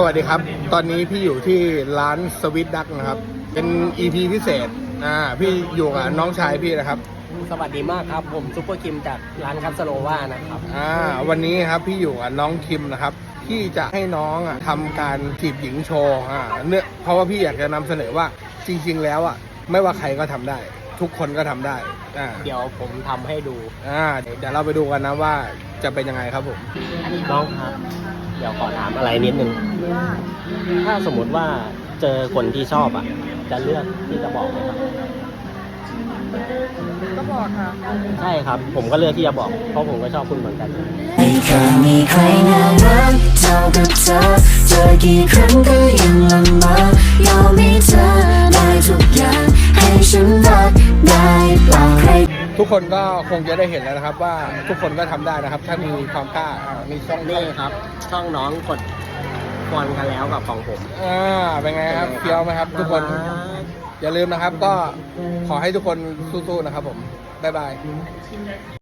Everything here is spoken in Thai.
สวัสดีครับ ตอนนี้พี่อยู่ที่ร้านสวิตดักนะครับ เป็น EP พิเศษ อ่า พี่อยู่กับน้องชายพี่นะครับ สวัสดีมากครับ ผมซุปเปอร์คิมจากร้านคัสโลว่านะครับ อ่า วันนี้ครับพี่อยู่กับน้องคิมนะครับ ที่จะให้น้องอะทำการจีบหญิงโชว์ อ่า เนื่องเพราะว่าพี่อยากจะนำเสนอว่าจริง ๆ แล้วอะ ไม่ว่าใครก็ทำได้ ทุกคนก็ทำได้ อ่า เดี๋ยวผมทำให้ดู อ่า เดี๋ยวเราไปดูกันนะว่าจะเป็นยังไงครับผมน้องครับ เดี๋ยวขอถามอะไรนิดนึง ถ้าสมมุติว่าเจอคนที่ชอบอะ จะเลือกที่จะบอกไหมครับ ก็บอกค่ะ ใช่ครับ ผมก็เลือกที่จะบอก เพราะผมก็ชอบคุณเหมือนกัน ไม่เคยมีใครน่ารักเท่ากับเธอ เจอกี่ครั้งก็ยังละเมอยอม ทุกคนก็คงจะได้เห็นแล้วนะครับ ว่าทุกคนก็ทำได้นะครับ ถ้ามีความกล้าอ่ามีช่องนี่ครับ ช่องน้องกดฟอนกันแล้วกับของผมอ่าเป็นไงครับเฟี้ยวไหมครับ ทุกคนารัก อย่าลืมนะครับ ก็ขอให้ทุกคนสู้ๆนะครับผมบ๊ายบาย